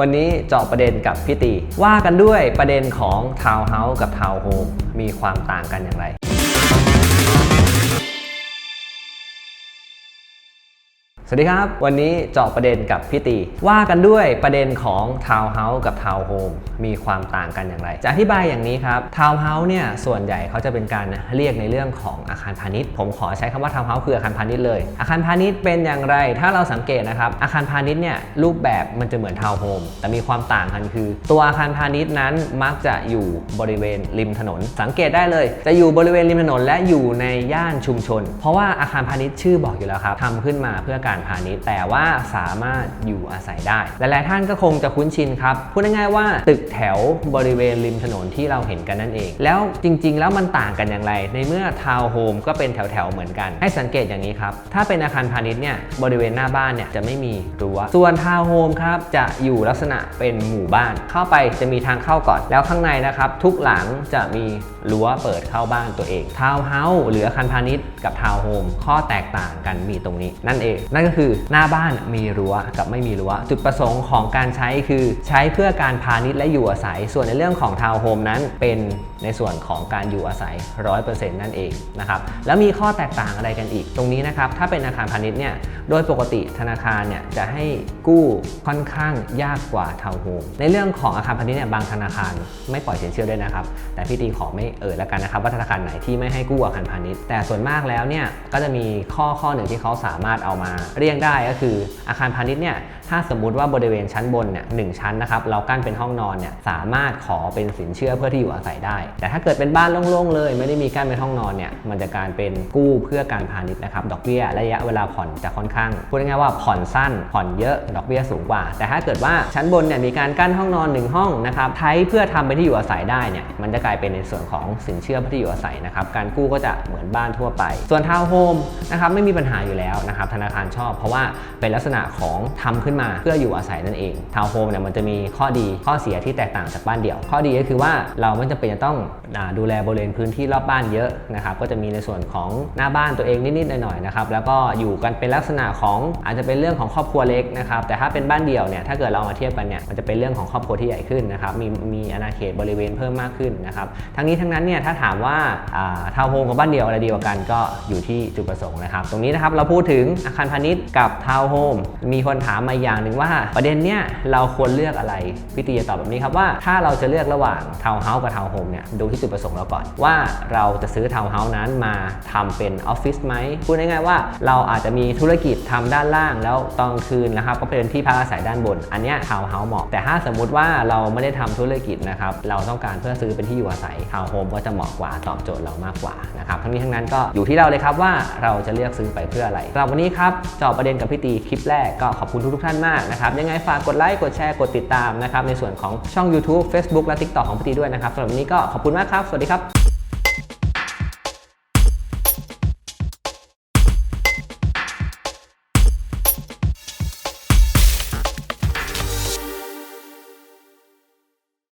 วันนี้เจาะประเด็นกับพี่ตี ว่ากันด้วยประเด็นของทาวน์เฮาส์กับทาวน์โฮมมีความต่างกันอย่างไร วัสดีครับ วันนี้เจาะประเด็นกับพี่ตี ว่ากันด้วยประเด็นของทาวน์เฮาส์กับทาวน์โฮมมีความต่างกันอย่างไร จะอธิบายอย่างนี้ครับทาวน์เฮาส์เนี่ยส่วนใหญ่เขาจะเป็นการเรียกในเรื่องของอาคารพาณิชย์ ผมขอใช้คำว่าทาวน์เฮาส์คืออาคารพาณิชย์เลย อาคารพาณิชย์เป็นอย่างไร ถ้าเราสังเกตนะครับอาคารพาณิชย์เนี่ยรูปแบบมันจะเหมือนทาวน์โฮมแต่มีความต่างกันคือ ตัวอาคารพาณิชย์นั้นมักจะอยู่บริเวณริมถนน สังเกตได้เลย จะอยู่บริเวณริมถนนและอยู่ในย่านชุมชน เพราะว่าอาคารพาณิชย์ชื่อบอกอยู่แล้วครับทำขึ้นมาเพื่อการพาณิชย์ แต่ว่าสามารถอยู่อาศัยได้ หลายๆท่านก็คงจะคุ้นชินครับ พูดง่ายๆว่าตึกแถวบริเวณริมถนนที่เราเห็นกันนั่นเอง แล้วจริง ๆ แล้วมันต่างกันอย่างไร ในเมื่อทาวน์โฮมก็เป็นแถวๆเหมือนกัน ให้สังเกตอย่างนี้ครับ ถ้าเป็นอาคารพาณิชย์เนี่ยบริเวณหน้าบ้านเนี่ยจะไม่มีรั้ว ส่วนทาวน์โฮมครับจะอยู่ลักษณะเป็นหมู่บ้าน เข้าไปจะมีทางเข้าก่อน แล้วข้างในนะครับทุกหลังจะมีรั้วเปิดเข้าบ้านตัวเอง ทาวน์เฮาส์หรืออาคารพาณิชย์กับทาวน์โฮมข้อแตกต่างกันมีตรงนี้นั่นเอง นั่นก็คือหน้าบ้านมีรั้วกับไม่มีรั้ว จุดประสงค์ของการใช้คือใช้เพื่อการพาณิชย์และอยู่อาศัย ส่วนในเรื่องของทาวน์โฮมนั้นเป็นในส่วนของการอยู่อาศัย 100%นั่นเองนะครับแล้วมีข้อแตกต่างอะไรกันอีก ตรงนี้นะครับถ้าเป็นอาคารพาณิชย์เนี่ยโดยปกติธนาคารเนี่ยจะให้กู้ค่อนข้างยากกว่าทาวน์โฮมในเรื่องของอาคารพาณิชย์เนี่ยบางธนาคารไม่ปล่อยสินเชื่อด้วยนะครับแต่พี่ตีขอไม่เอ่ยแล้วกันนะครับว่าธนาคารไหนที่ไม่ให้กู้อาคารพาณิชย์ แต่ส่วนมากแล้วเนี่ยก็จะมีข้อข้อหนึ่งที่เขาสามารถเอามาเรียกได้ก็คืออาคารพาณิชย์เนี่ยถ้าสมมุติว่าบริเวณชั้นบนเนี่ยหนึ่งชั้นนะครับเรากั้นเป็นห้องนอนเนี่ยสามารถขอเป็นสินเชื่อเพื่อที่อยู่อาศัยได้ แต่ถ้าเกิดเป็นบ้านโล่งๆเลย ไม่ได้มีกั้นเป็นห้องนอนเนี่ยมันจะกลารเป็นกู้เพื่อการพาณิชย์นะครับดอกเบี้ยระยะเวลาผ่อนจะค่อนข้างพูดง่ายๆว่าผ่อนสั้น ผ่อนเยอะดอกเบี้ยสูงกว่า แต่ถ้าเกิดว่าชั้นบนเนี่ยมีการกั้นห้องนอนหนึ่งห้องนะครับใช้เพื่อทำเป็นที่อยู่อาศัยได้เนี่ยมันจะกลายเป็นในส่วนของสินเชื่อเพื่อที่อยู่อาศัยนะครับการกู้ก็จะเหมือนบ้านทั่วไป ส่วนทาวน์โฮมนะครับไม่มีปัญหาอยู่แล้วนะครับธนาคารชอบ เพราะว่าเป็นลักษณะของทำขึ้นมาเพื่ออยู่อาศัยนั่นเองทาวน์โฮมเนี่ยมันจะมีข้อดีข้อเสียที่แตกต่างจากบ้านเดี่ยว ข้อดีก็คือว่าเราไม่จำเป็นจะต้องดูแลบริเวณพื้นที่รอบบ้านเยอะนะครับก็จะมีในส่วนของหน้าบ้านตัวเองนิดๆหน่อยๆนะครับแล้วก็อยู่กันเป็นลักษณะของอาจจะเป็นเรื่องของครอบครัวเล็กนะครับแต่ถ้าเป็นบ้านเดี่ยวเนี่ยถ้าเกิดเราเอามาเทียบกันเนี่ยมันจะเป็นเรื่องของครอบครัวที่ใหญ่ขึ้นนะครับมีมีอาณาเขตบริเวณเพิ่มมากขึ้นนะครับทั้งนี้ทั้งนั้นเนี่ยถ้าถามว่าทาวน์โฮมกับบ้านเดี่ยวอะไรดีกว่ากันก็อยู่ที่จุดประสงค์นะครับตรงนี้นะครับเราพูดถึงอาคารพาณิชย์กับทาวน์โฮมมีคนถามมาอย่างหนึ่งว่า ประเด็นเนี้ยเราควรเลือกอะไรพี่ตีจะตอบแบบนี้ครับว่าถ้าเราจะเลือกระหว่างทาวน์เฮาส์กับทาวน์โฮมเนี่ยดูที่จุดประสงค์เราก่อน ว่าเราจะซื้อทาวน์เฮาส์นั้นมาทำเป็นออฟฟิศไหมพูดง่ายๆว่า เราอาจจะมีธุรกิจทำด้านล่าง แล้วตอนคืนนะครับก็เป็นที่พักอาศัยด้านบน อันเนี้ยทาวน์เฮาส์เหมาะแต่ถ้าสมมุติว่าเราไม่ได้ทำธุรกิจนะครับเราต้องการเพื่อซื้อเป็นที่อยู่อาศัยทาวน์โฮมก็จะเหมาะกว่าตอบโจทย์เรามากกว่านะครับทั้งนี้ทั้งนั้นก็อยู่ที่เราเลยครับว่าเราจะเลือกซื้อไปเพื่ออะไรสำหรับวันนี้ครับจาะประเด็นกับพี่ตีคลิปแรกก็ขอบคุณทุกๆท่านมากนะครับ ยังไงฝากกดไลค์ กดแชร์ กดติดตามนะครับ ในส่วนของช่อง YouTube Facebook และ TikTok ของพี่ตีด้วยนะครับสำหรับวันนี้ก็ขอบคุณมากครับ สวัสดีครับ